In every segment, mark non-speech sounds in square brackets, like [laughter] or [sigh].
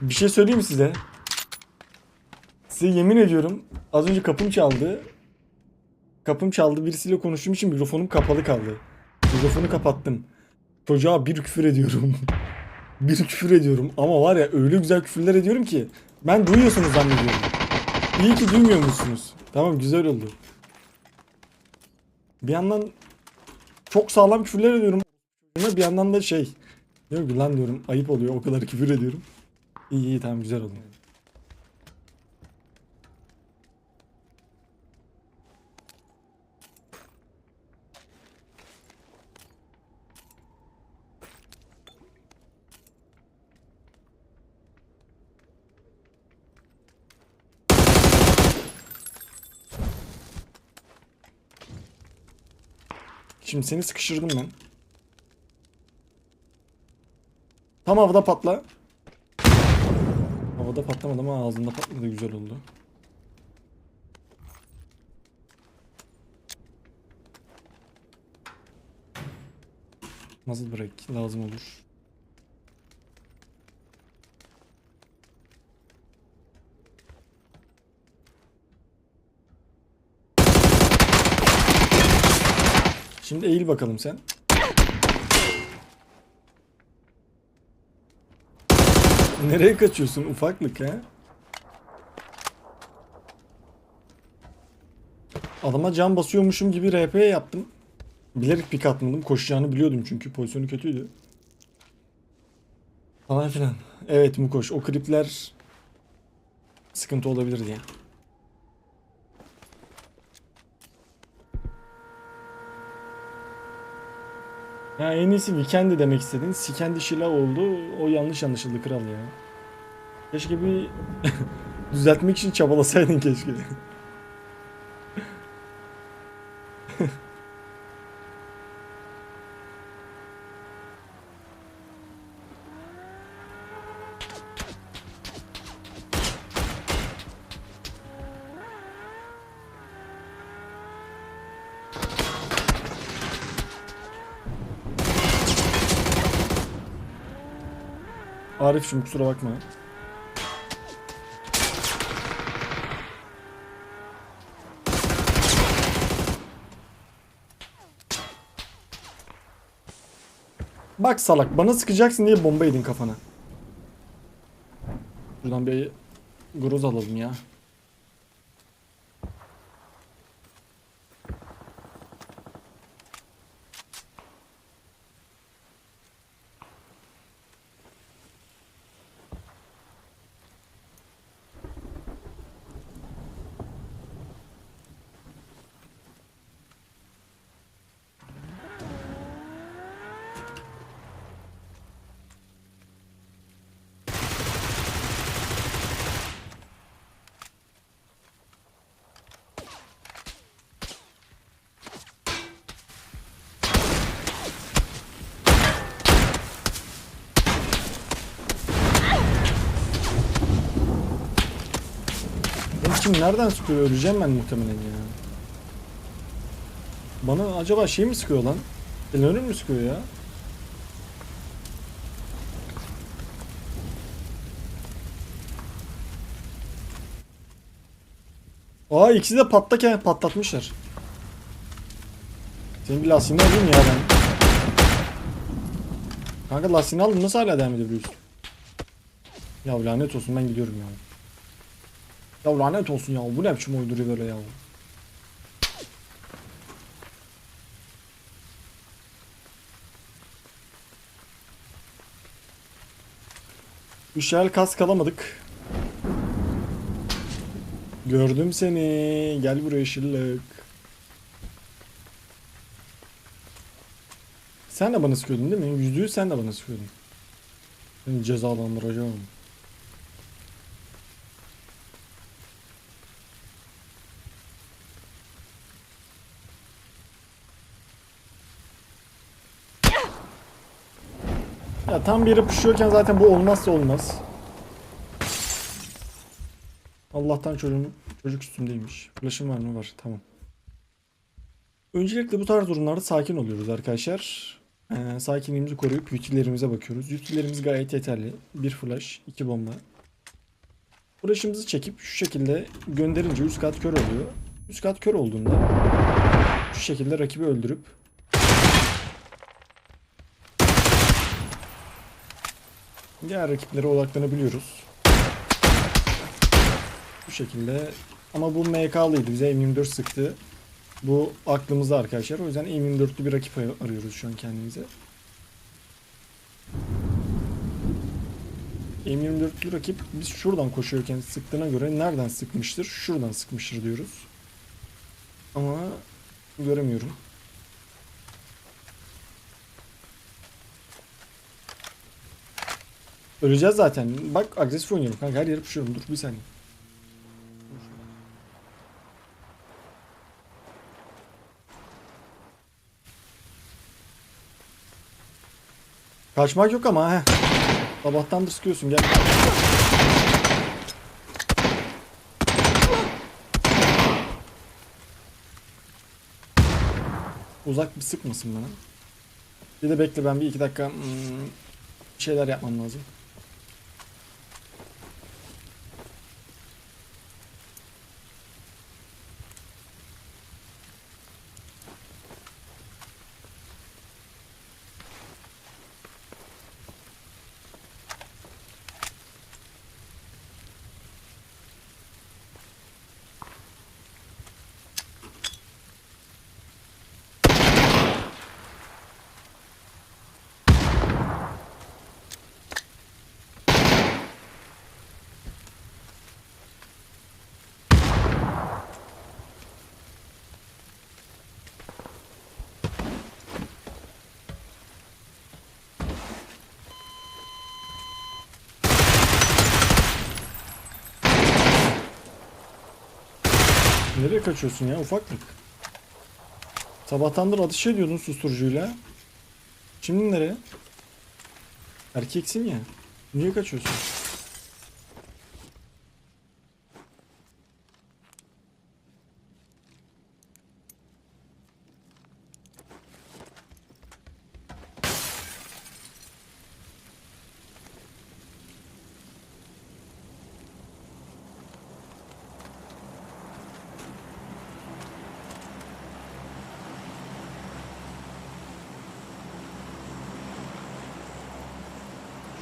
Bir şey söyleyeyim size? Size yemin ediyorum az önce kapım çaldı. Kapım çaldı birisiyle konuştuğum için mikrofonum kapalı kaldı. Mikrofonu kapattım. Çocuğa bir küfür ediyorum. [laughs] bir küfür ediyorum ama var ya öyle güzel küfürler ediyorum ki ben duyuyorsunuz zannediyorum. İyi ki duymuyormuşsunuz. Tamam güzel oldu. Bir yandan çok sağlam küfürler ediyorum. Bir yandan da şey diyorum ki lan diyorum ayıp oluyor o kadar küfür ediyorum. İyi iyi tamam güzel oldu. Şimdi seni sıkıştırdım ben. Tam havada patla. Havada patlamadı ama ağzında patladı güzel oldu. Nasıl break lazım olur. Şimdi eğil bakalım sen. [laughs] Nereye kaçıyorsun ufaklık ha? Adama can basıyormuşum gibi RP yaptım. Bilerek pik atmadım. Koşacağını biliyordum çünkü pozisyonu kötüydü. Falan filan. Evet Mukoş o klipler sıkıntı olabilir diye. Ya en iyisi Weekend'i demek istedin. Sikendi Şila oldu. O yanlış anlaşıldı kral ya. Keşke bir [laughs] düzeltmek için çabalasaydın keşke. Arif'cim kusura bakma. Bak salak bana sıkacaksın diye bomba yedin kafana. Buradan bir groz alalım ya. Kim nereden sıkıyor? Öleceğim ben muhtemelen ya. Bana acaba şey mi sıkıyor lan? Ellerim mi sıkıyor ya? Aa ikisi de patlarken patlatmışlar. Senin bir lastiğini alayım ya ben. Kanka lastiğini aldım nasıl hala devam edebiliyorsun? Ya lanet olsun ben gidiyorum ya. Ya lanet olsun ya bu ne biçim oyduruyor böyle ya. Üşel kas kalamadık. Gördüm seni. Gel buraya şıllık. Sen de bana sıkıyordun değil mi? Yüzde yüz sen de bana sıkıyordun. Seni cezalandıracağım. Tam bir yere puşuyorken zaten bu olmazsa olmaz. Allah'tan çocuğum, çocuk üstümdeymiş. Flash'ım var mı? Var. Tamam. Öncelikle bu tarz durumlarda sakin oluyoruz arkadaşlar. Ee, sakinliğimizi koruyup utilerimize bakıyoruz. Utilerimiz gayet yeterli. Bir flash, iki bomba. Flash'ımızı çekip şu şekilde gönderince üst kat kör oluyor. Üst kat kör olduğunda şu şekilde rakibi öldürüp diğer rakiplere odaklanabiliyoruz. Bu şekilde ama bu MK'lıydı. Bize M24 sıktı. Bu aklımızda arkadaşlar. O yüzden M24'lü bir rakip ar- arıyoruz şu an kendimize. M24'lü rakip biz şuradan koşuyorken sıktığına göre nereden sıkmıştır? Şuradan sıkmıştır diyoruz. Ama göremiyorum. Öleceğiz zaten. Bak agresif oynuyorum kanka. Her yere puşuyorum. Dur bir saniye. Kaçmak yok ama he. Sabahtandır sıkıyorsun gel. Uzak bir sıkmasın bana. Bir de bekle ben bir iki dakika hmm, şeyler yapmam lazım. Nereye kaçıyorsun ya ufaklık? Sabahtandır atış ediyordun susturucuyla. Şimdi nereye? Erkeksin ya. Niye kaçıyorsun?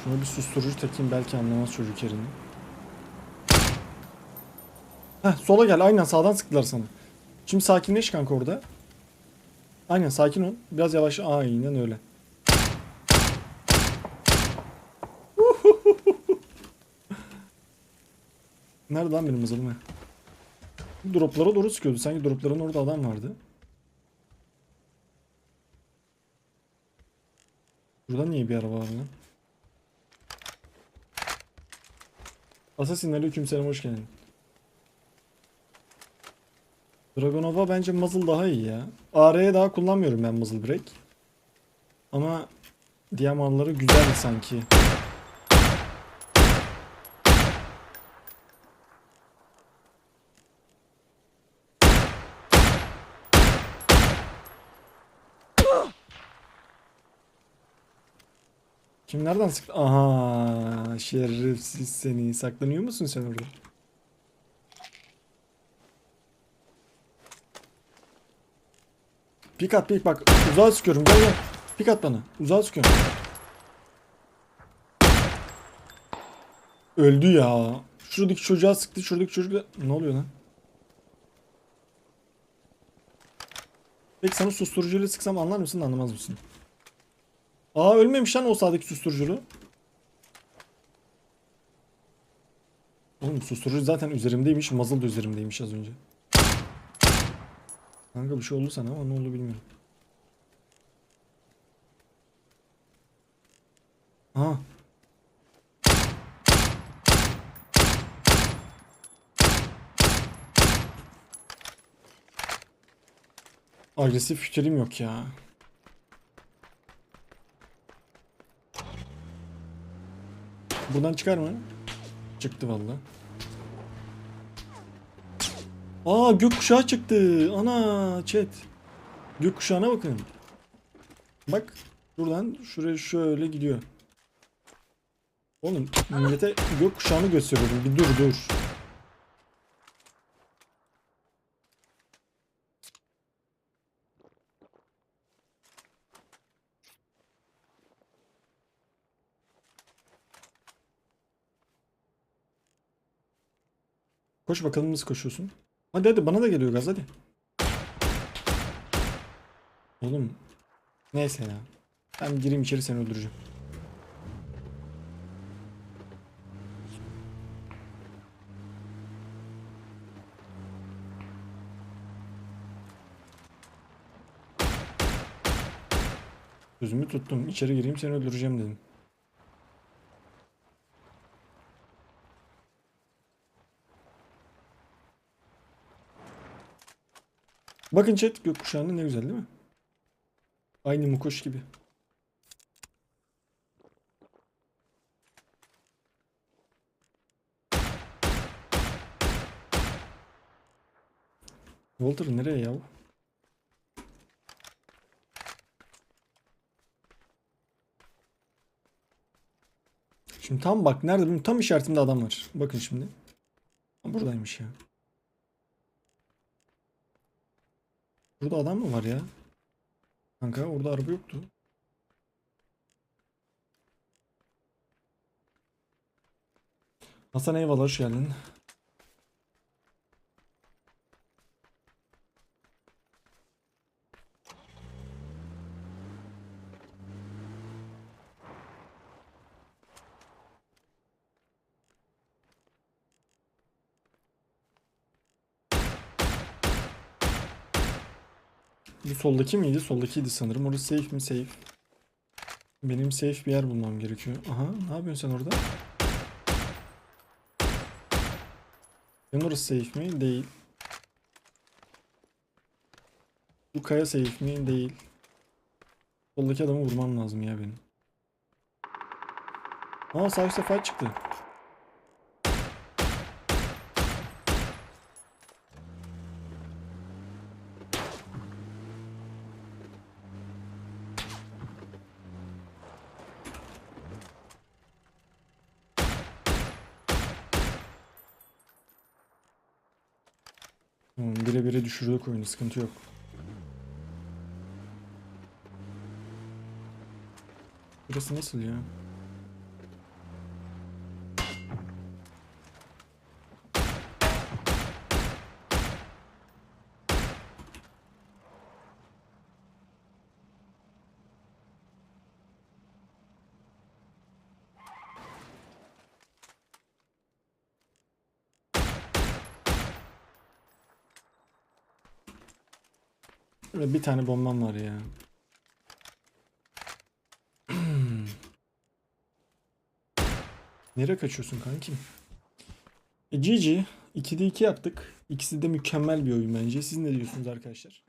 Şuna bir susturucu takayım belki anlamaz çocuk yerini. Heh sola gel aynen sağdan sıktılar sana. Şimdi sakinleş kanka orada. Aynen sakin ol. Biraz yavaş. Aynen öyle. [laughs] Nerede lan benim hızım? Droplara doğru sıkıyordu. Sanki dropların orada adam vardı. Burada niye bir araba var lan? Assassin aleykümselam hoş geldin. Dragonova bence muzzle daha iyi ya. AR'ye daha kullanmıyorum ben muzzle break. Ama diamanları güzel sanki. Kim nereden sıktı? Aha şerefsiz seni. Saklanıyor musun sen orada? Pik at pik bak. Uzağa sıkıyorum. Gel gel. Pik at bana. Uzağa sıkıyorum. Öldü ya. Şuradaki çocuğa sıktı. Şuradaki çocuk. Ne oluyor lan? Peki sana susturucuyla sıksam anlar mısın anlamaz mısın? Aa ölmemiş lan o sağdaki susturuculu. Oğlum susturucu zaten üzerimdeymiş. Muzzle da üzerimdeymiş az önce. Kanka bir şey oldu sana ama ne oldu bilmiyorum. Aha. Agresif fikrim yok ya. Buradan çıkar mı? Çıktı valla. Aa gökkuşağı çıktı. Ana chat. Gökkuşağına bakın. Bak Şuradan şuraya şöyle gidiyor. Oğlum millete gökkuşağını gösteriyorum. Bir dur dur. Koş bakalım nasıl koşuyorsun. Hadi hadi bana da geliyor gaz hadi. Oğlum. Neyse ya. Ben gireyim içeri seni öldüreceğim. Sözümü tuttum. İçeri gireyim seni öldüreceğim dedim. Bakın chat gökkuşağında ne güzel değil mi? Aynı mukoş gibi. Walter nereye ya? Şimdi tam bak nerede benim tam işaretimde adam var. Bakın şimdi. Buradaymış ya. Burada adam mı var ya? Kanka orada araba yoktu. Hasan eyvallah hoş geldin. Bu soldaki miydi? Soldakiydi sanırım. Orası safe mi? Safe. Benim safe bir yer bulmam gerekiyor. Aha ne yapıyorsun sen orada? Senin orası safe mi? Değil. Bu kaya safe mi? Değil. Soldaki adamı vurmam lazım ya benim. Aa sağ üstte fight çıktı. Tamam, bire bire düşürdük oyunu sıkıntı yok. Burası nasıl ya? Böyle bir tane bombam var ya. Nereye kaçıyorsun kankim? E, GG. 2'de 2 yaptık. İkisi de mükemmel bir oyun bence. Siz ne diyorsunuz arkadaşlar?